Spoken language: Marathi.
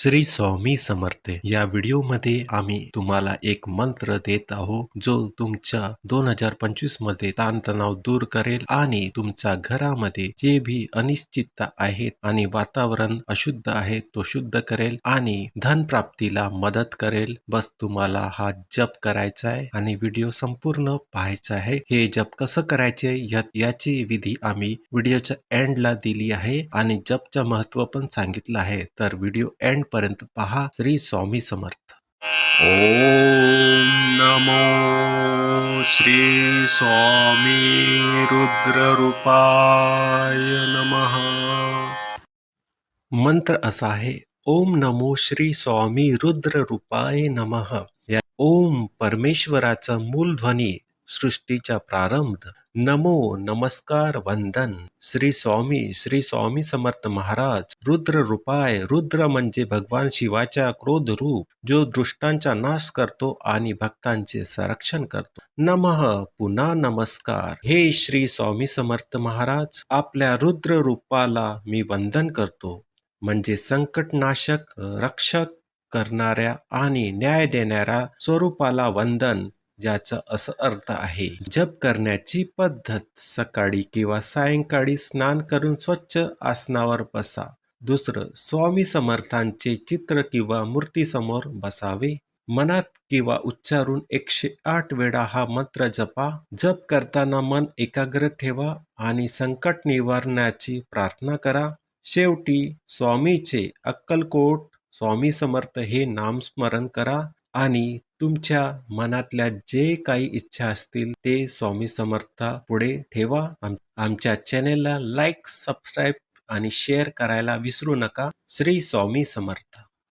श्री स्वामी समर्थ. या व्हिडिओमध्ये आम्ही तुम्हाला एक मंत्र देत आहोत जो तुमच्या दोन हजार पंचवीसमध्ये ताणतणाव दूर करेल आणि तुमच्या घरामध्ये जे भी अनिश्चितता आहेत आणि वातावरण अशुद्ध आहे तो शुद्ध करेल आणि धन प्राप्तीला मदत करेल. बस तुम्हाला हा जप करायचा आहे आणि व्हिडिओ संपूर्ण पाहायचा आहे. हे जप कसं करायचे या- याची विधी आम्ही व्हिडिओच्या एंडला दिली आहे आणि जपचं महत्त्व पण सांगितलं आहे. तर व्हिडिओ एंड पर्यंत पहा श्री स्वामी समर्थ. ॐ नमो श्री स्वामी रुद्ररूपाय नमः. मंत्र असा आहे ओम नमो श्री स्वामी रुद्र रूपाय नमः. या ओम परमेश्वराचा मूल ध्वनी सृष्टीचा प्रारंभ. नमो नमस्कार वंदन. श्री स्वामी श्री स्वामी समर्थ महाराज. रुद्र रूपाय रुद्र म्हणजे भगवान शिवाच्या क्रोध रूप जो दृष्टांचा नाश करतो आणि भक्तांचे संरक्षण करतो. नमः पुन्हा नमस्कार. हे श्री स्वामी समर्थ महाराज आपल्या रुद्र रूपाला मी वंदन करतो. म्हणजे संकटनाशक रक्षक करणाऱ्या आणि न्याय देणाऱ्या स्वरूपाला वंदन. ज्याचा असं अर्थ आहे जप करण्याची पद्धत. सकाळी किंवा सायंकाळी स्नान करून स्वच्छ आसनावर बसा. दुसरं स्वामी समर्थांचे चित्र किंवा मूर्तीसमोर बसावे. मनात किंवा उच्चारून एकशे आठ वेळा हा मंत्र जपा. जप करताना मन एकाग्र ठेवा आणि संकट निवारण्याची प्रार्थना करा. शेवटी स्वामीचे अक्कलकोट स्वामी समर्थ हे नामस्मरण करा आणि तुमच्या मनातल्या जे काही इच्छा असतील ते स्वामी समर्था पुढे ठेवा. आम- आमच्या चॅनेलला लाईक सबस्क्राईब आणि शेअर करायला विसरू नका. श्री स्वामी समर्थ.